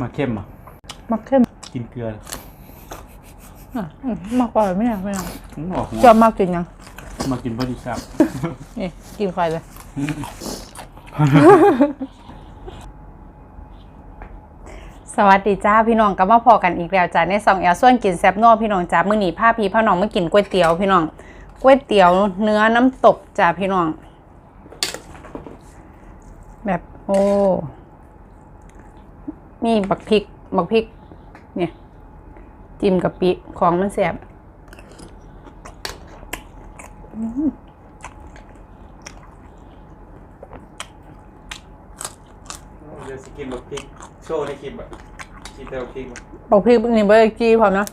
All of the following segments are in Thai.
มาเข้มอะมักเข้มกินเกลืออะอืมมากกว่าไม่อยากไม่อยากอืมออกหัวชอบมากกินยังมากินพอดีซับนี่กินไฟเลย สวัสดีจ้าพี่น้องกลับมาพอกันอีกแล้วจ้าในซองแอลส่วนกินแซบนัวพี่น้องจ้ามื้อนี้พาพี่พ่อน้องมากินก๋วยเตี๋ยวพี่น้องก๋วยเตี๋ยวเนื้อน้ำตกจ้าพี่น้อง แบบโอ้ มีบักพริกบักพริก เนี่ย จิ้มกับปิของมันแสบเดี๋ยวสกินแบบพริกโชว์ในคลิปแบบชีเตลพริกบักพริกนี่เบอร์จี้พร้อมนะ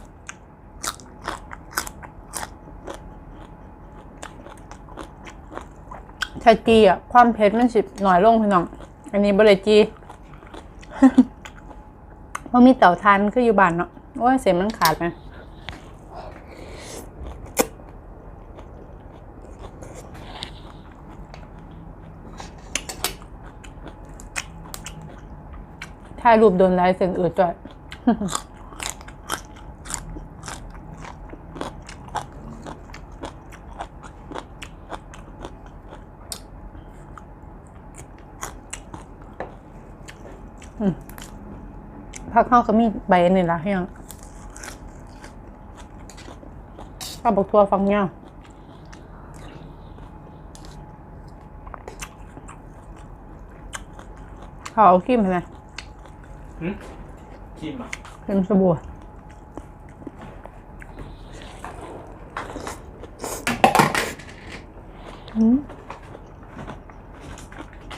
ถ้าจีอะ ความเผ็ดมันสิหน่อยลงพี่น้อง อันนี้บริจี เพรามีเต่าทานก็อยู่บ้านเนาะโอ้ยเสียงมันขาดไหมถ่ายรูปโดนไลายเสียงอืดจ้อย พักเข้าก็มีใบอันนี่ละพี่น้องข้าวบกทัวฟังเนี่ยเขาเอาขี้มาเลยคิมอะเป็นสบู่อืม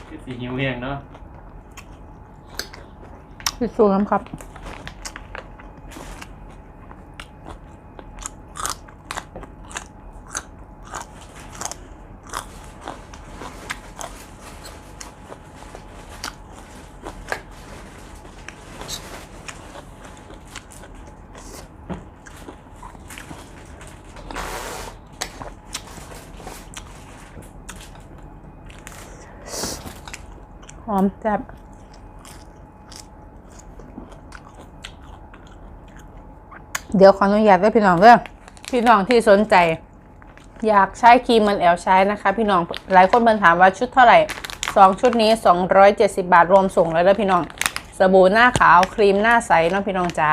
คือสีหิวเรียงเนาะ พิสูจน์น้ำครับหอมแซ่บ เดี๋ยวขออนุญาตไว้พี่น้องเด้อพี่น้องที่สนใจ อยากใช้ครีมมันแอลใช้นะคะ พี่น้องหลายคนเพิ่นถามว่าชุดเท่าไหร่สองชุดนี้ 270 บาทรวมส่งเลยแล้วพี่น้องสบู่หน้าขาวครีมหน้าใสเนาะพี่น้องจ้า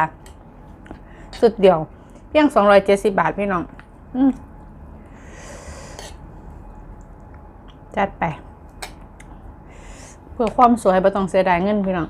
สุดเดียว เพียง 270 บาทพี่น้องอจัดไป เพื่อความสวยบ่ต้องเสียดายเงินพี่น้อง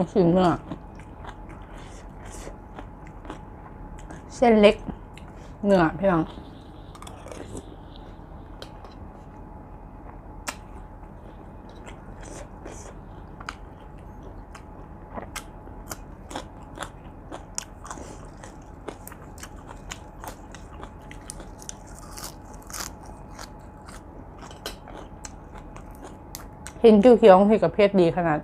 ลูกชิ้นเนื้อเส้นเล็กเนื้อพี่น้องเห็นคิ้วเขียวของพี่กับเพศดีขนาด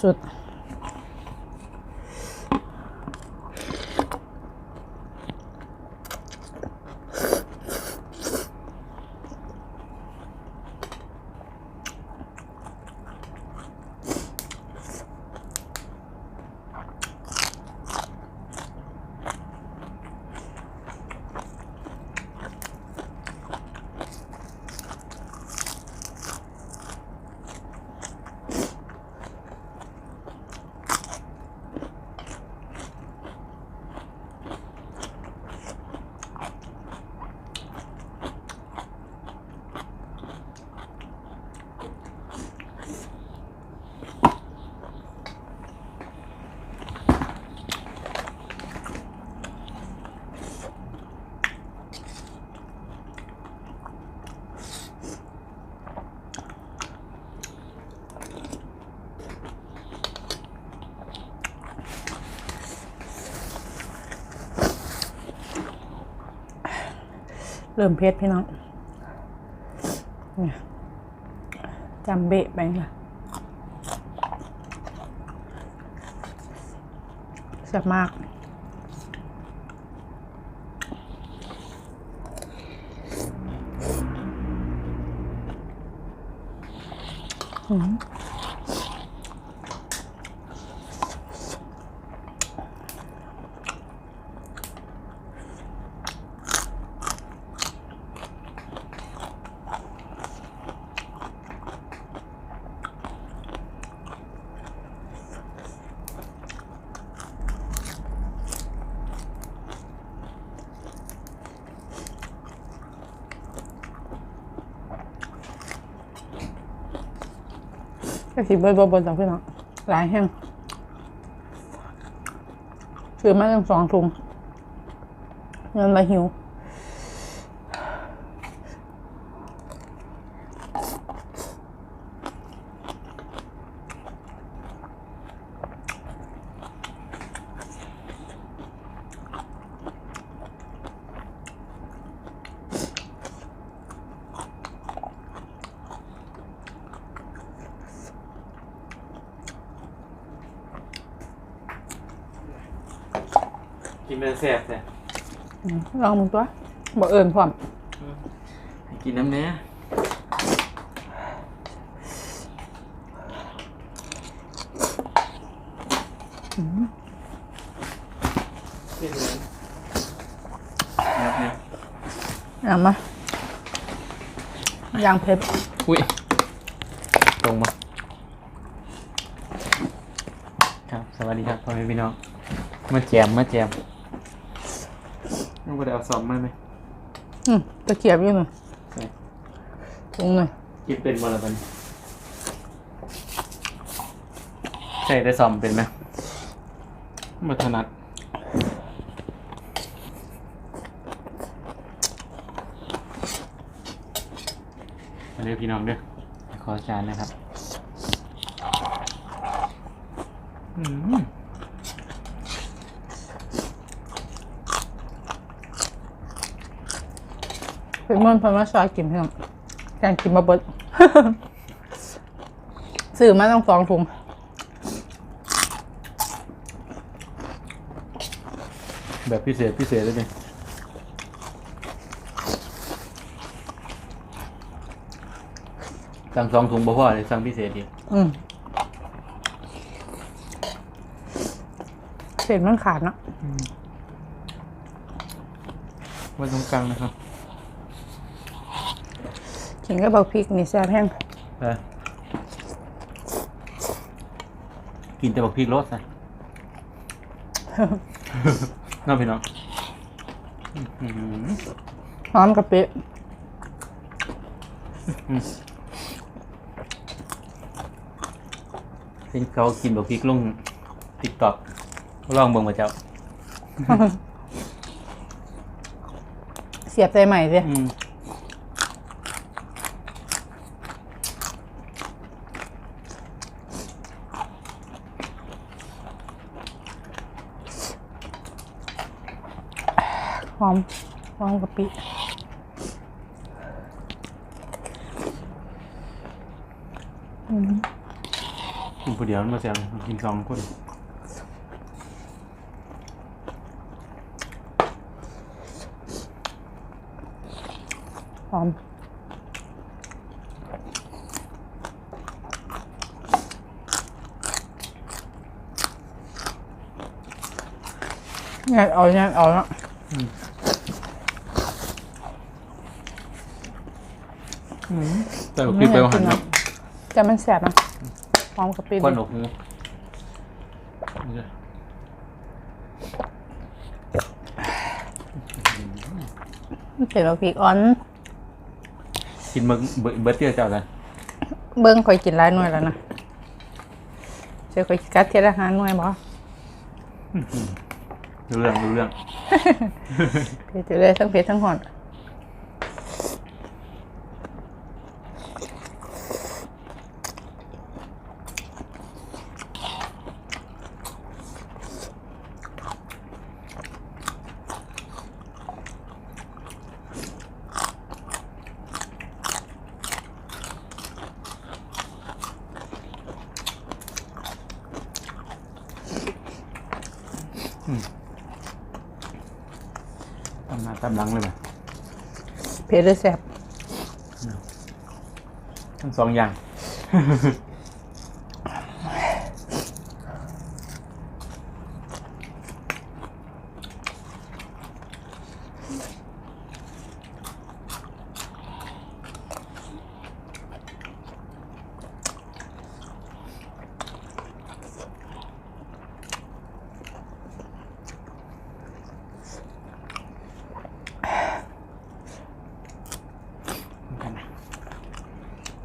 สุ เริ่มเพชรพี่น้องเนี่ยจำเบะไปค่ะแซ่บมาก ก็สิเบิดบ่เบิดจากพี่น้องหลายแห้งซื้อมาตั้งสองถุงเงินมาหิว กินเป็นแซ่บแต่อืมลองมึงตัวบ่เอิญพร้อมกินน้ำเนี้ยนี่เลยนับเนี่ยเอามาย่างเผ็ดอุ้ยตรงมาครับ สวัสดีครับพ่อแม่พี่น้อง มาแจมมาแจม ต้องไปเอาสอบมาไหมอืมตะเกียบอยู่หน่อยใช่ตรงหน่อยคิดเป็นมาแล้วกันใช่ได้สอบเป็นไหมมาถนัดมาเรียกพี่น้องเด้อขอจานนะครับ อืม เป็นมันเพราะว่าซอยกินเพิ่มแกงกินมาเบิดซื้อมาต้องสองถุงแบบพิเศษพิเศษเลยดิสั่งสองถุงบ่พอเลยสั่งพิเศษอีกอืมเศษมันขาดเนาะไว้ตรงกลางนะครับ กินก็บอกพริกนี่แซ่บแห้งไปกินแต่บอกพริกรสนะ น้องพี่น้องอื้อหือหอมกะปิเห็นเขากินบอกพริกลงติ๊กต็อกลองเบิ่งมาเจ้า เสียบใจใหม่สิ อืม หอมหอมกะปิกินผู้เดียวมันมาแซงกินสองคนหอมเนี่ยเอาเนี่ยเอาเนาะ แต่บอกพริกไปว่าหันแบบจะมันแสบนะหอมกะปิควันดิออกหูนี่เลยมันเป็นเราพริกอ่อน กินเบิ่งเบิ่งเบิร์ดเตี้ยเจ้ากันเบิ้งคอยกินหลายหน่วยแล้วนะเจอคอยกัดเทียละหาหน่วยบ่รู้เรื่องรู้เรื่องเผ็ดอยู่เลยทั้งเผ็ดทั้งหอน ตำหน้าตำหลังเลยไหมเผ็ดเลยแซ่บทั้งสองอย่าง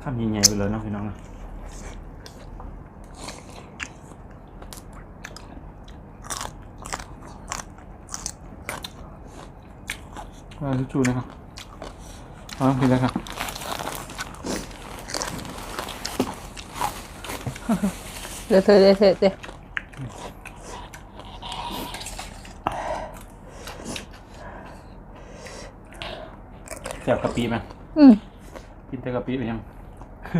ข้ามใหญ่ๆไปเลยเนาะพี่น้องนะเอาทิชชู่นะครับเอากินแล้วครับเดี๋ยวเธอเดี๋ยวเธอเดี๋ยวแซ่บกะปิไหมอืมกินแต่กะปิไปยังอื ม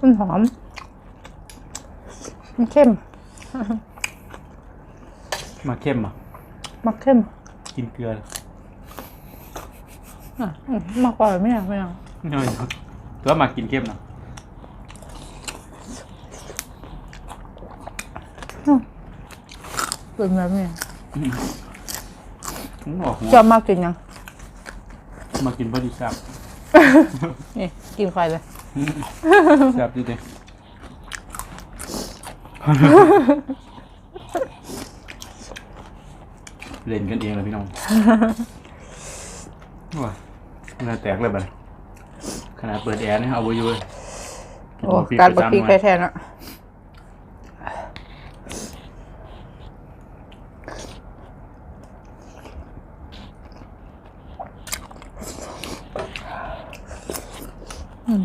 มันหอม มันเข้ม มาเข้มอะมักเข้มกินเกลืออะอืมมากกว่าไม่เอาไม่เอาน้อยตัวมากินเข้มเนาะ เป็นแบบนี้ผมบอกหัวชอบมากกินยังมากินพอดีแซ่บนี่กินไฟเลยแซ่บดีเด้เล่นกันเองเลยพี่น้องว้าเนื้อแตกเลยบัดนี้ขนาดเปิดแอร์นี่เอาไว้อยู่เลยโอ้การบักพริกแท้ๆเนอะอืม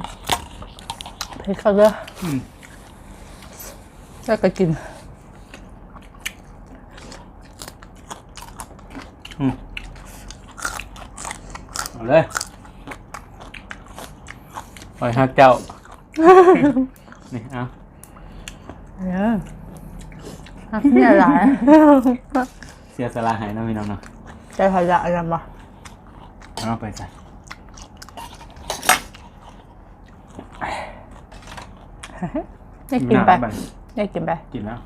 เผ็ดเข้าเด้ออืม แล้วก็กินอืมเอาเลยปล่อยฮักเจ้า นี่เอาเออฮักเนี่ยหลายเสียสละหายนะพี่น้องเนาะใจขยะอะไรบ่เอาไปใส่ ได้กินไปำได้กินไปกินแล้ว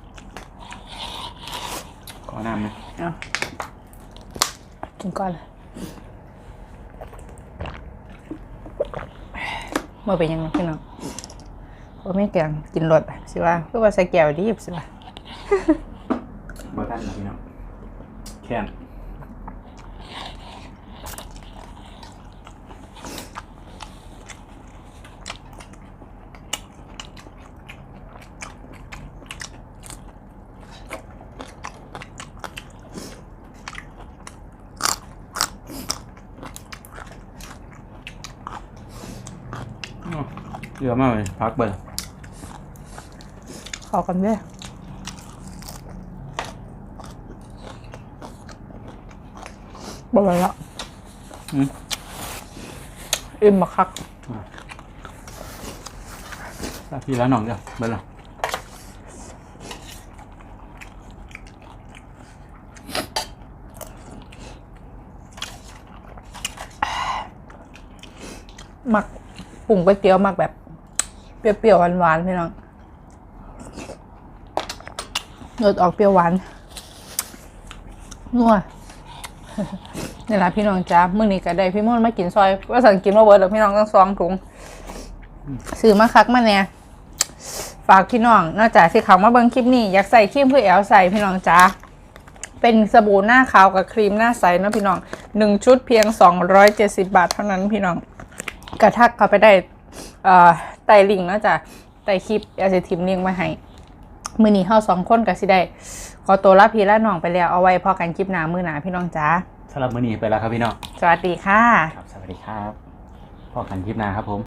ขอน้ำไหมเอากินก่อนเลยเมื่อเป็นยังไงพี่น้องว่าไม่แกงกินรสสิว่าเพื่อว่าใส่แก้วดีบสิว่า บ่ทันนะพี่น้องแค่น เยอะมากเลยพักเบอร์ขอกันเด้อบ่ไหวแล้วอืมอิ่มมาคักลาพี่แล้วน้องเดียวเบอร์ละมักปรุงก๋วยเตี๋ยวมักแบบ เปรี้ยวๆหวานๆพี่น้องรสออกเปรี้ยวหวานนัวนี่แหละพี่น้องจ้ามื้อนี้ก็ได้พี่มนต์มากินซอยว่าสั่งกินมาเบิดแล้วพี่น้องต้องซองถุงซื้อมาคักมาเนี่ยฝากพี่น้องนอกจากที่เขามาเบิ่งคลิปนี้อยากใส่ครีมเพื่อแอลใส่พี่น้องจ้าเป็นสบู่หน้าขาวกับครีมหน้าใสเนาะพี่น้องหนึ่งชุดเพียง 270 บาทเท่านั้นพี่น้องกระทักเข้าไปได้ เอ่อไต่ลิงก์เนาะจ้ะไต่คลิปอาจจะทิมลิงก์มาให้มือนี้เฮาสองคนก็สิได้ขอตัวลาพี่ละน้องไปแล้วเอาไว้พอกันคลิปหน้ามือหนาพี่น้องจ้าสำหรับมื้อนี้ไปแล้วครับพี่น้องสวัสดีค่ะ ครับสวัสดีครับพ่อกันคลิปหน้าครับผม